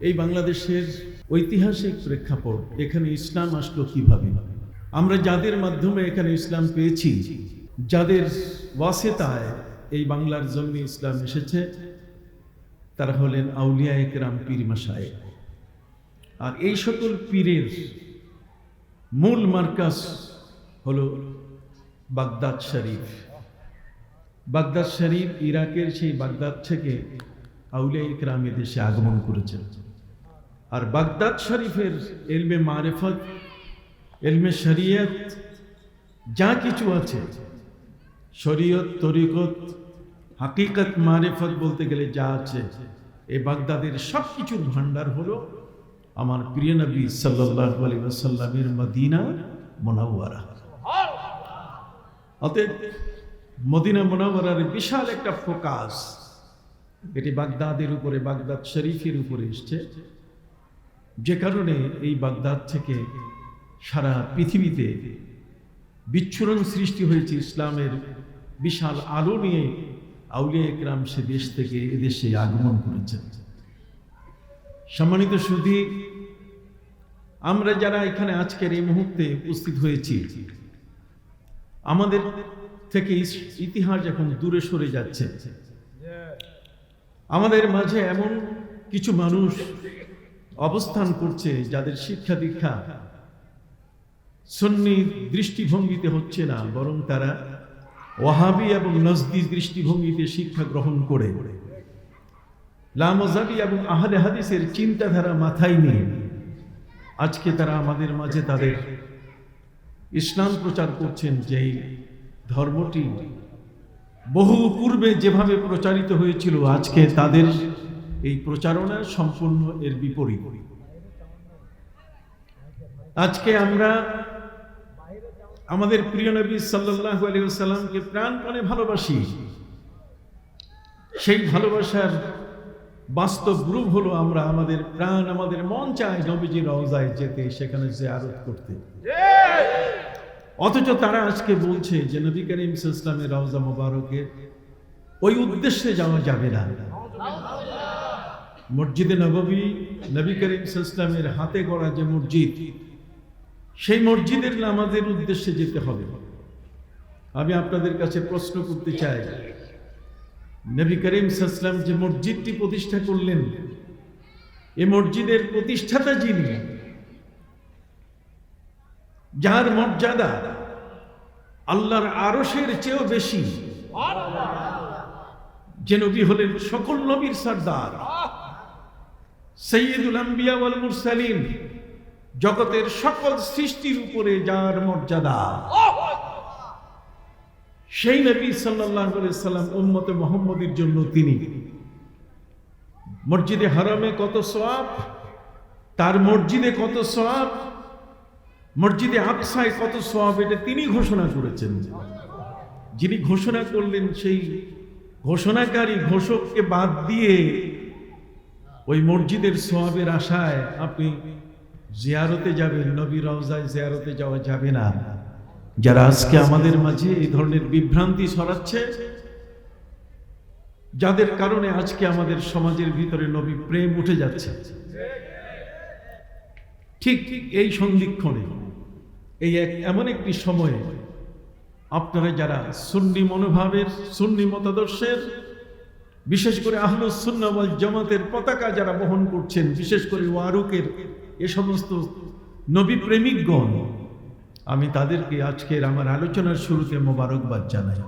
এই বাংলাদেশের ঐতিহাসিক প্রেক্ষাপট এখানে ইসলাম আসলো কীভাবে? আমরা যাদের মাধ্যমে এখানে ইসলাম পেয়েছি, যাদের ওয়াসেতায় এই বাংলার জন্মে ইসলাম এসেছে, তারা হলেন আউলিয়া একরাম পীর মাসায় আর এই সকল পীরের মূল মার্কাস হল বাগদাদ শরীফ। বাগদাদ শরীফ ইরাকের সেই বাগদাদ থেকে আউলিয়া ইকরাম দেশে আগমন করেছেন। আর বাগদাদ শরীফের এলমে মারেফত, এলমে শরিয়ত, যা কিছু আছে, শরীয়ত, তরিকত, হাকিকত, মারেফত বলতে গেলে যা আছে এই বাগদাদের সব কিছুর ভান্ডার হলো আমার প্রিয় নবী সাল্লাহ আলী ওসাল্লামের মদিনা মোনাওয়ারা। অতএব মদিনা মোনাওয়ারার বিশাল একটা ফোকাস, এটি বাগদাদের উপরে, বাগদাদ শরীফের উপরে এসছে। যে কারণে এই বাগদাদ থেকে সারা পৃথিবীতে বিচ্ছুরণ সৃষ্টি হয়েছে ইসলামের বিশাল আলো নিয়ে আউলিয়া একরাম সে দেশ থেকে এদেশে আগমন করেছেন। সম্মানিত সুধী, আমরা যারা এখানে আজকের এই মুহূর্তে উপস্থিত হয়েছি, আমাদের থেকে ইতিহাস এখন দূরে সরে যাচ্ছে। আমাদের মাঝে এমন কিছু মানুষ অবস্থান করছে যাদের শিক্ষা দীক্ষা। সন্নি দৃষ্টিভঙ্গিতে হচ্ছে না, বরং তারা ওয়াহাবি এবং নজদি দৃষ্টিভঙ্গিতে শিক্ষা গ্রহণ করে। লামজাবি এবং আহলে হাদিসের চিন্তাধারা মাথায় নিয়ে আজকে তারা আমাদের মাঝে তাদের ইসলাম প্রচার করছেন যে এই ধর্মটি বহু পূর্বে যেভাবে প্রচারিত হয়েছিল, আজকে তাদের এই প্রচারণা সম্পূর্ণ এর বিপরীত। আজকে আমরা আমাদের প্রিয় নবী সাল্লাহ আলিয়াল্লামকে প্রাণপণে ভালোবাসি। সেই ভালোবাসার বাস্তব রূপ হলো আমরা আমাদের প্রাণ, আমাদের মন চায় নবীজি রওজায় যেতে, সেখানে যে আরত করতে। অথচ তারা আজকে বলছে যে নবী করিম ইসলামের রওজা মোবারকে ওই উদ্দেশ্যে যাওয়া যাবে না। মসজিদে নববী নবী করিম ইসলামের হাতে গড়া যে মসজিদ, সেই মসজিদের নামাজের উদ্দেশ্যে যেতে হবে। আমি আপনাদের কাছে প্রশ্ন করতে চাই, নবী করিম ইসলাম যে মসজিদটি প্রতিষ্ঠা করলেন, এ মসজিদের প্রতিষ্ঠাতা যিনি, যার মর্যাদা আল্লাহর আরশের চেয়েও বেশি, যে নবী হলেন সকল নবীর সর্দার। সৈয়দুল আম্বিয়া ওয়াল মুরসালিন, জগতের সকল সৃষ্টির উপরে যার মর্যাদা। সেই নবী আলাইহি সাল্লাম উম্মতে মুহাম্মদের জন্য তিনি। মসজিদে হারামে কত সওয়াব, তার মসজিদে কত সওয়াব, মসজিদে আকসায় কত সওয়াব, এটা তিনি ঘোষণা করেছেন। যিনি ঘোষণা করলেন সেই ঘোষণাকারী ঘোষককে বাদ দিয়ে ওই মসজিদের সোয়াবের আশায় আপনি জিয়ারতে যাবেন নবী রওজায় জিয়ারতে যাওয়া যাবে না। যারা আজকে আমাদের মাঝে এই ধরনের বিভ্রান্তি ছড়াচ্ছে, যাদের কারণে আজকে আমাদের সমাজের ভিতরে নবী প্রেম উঠে যাচ্ছে। ঠিক ঠিক এই সন্ধিক্ষণে, এই এক এমন একটি সময়ে আপনারা যারা সুন্নি মনোভাবের, সুন্নি মতাদর্শের বিশেষ করে জমাতের জামাতের পতাকা যারা বহন করছেন, বিশেষ করে ওয়ারুকের এ সমস্ত নবী প্রেমিকগণ আমি তাদেরকে আজকের আমার আলোচনার শুরুতে মোবারকবাদ জানাই।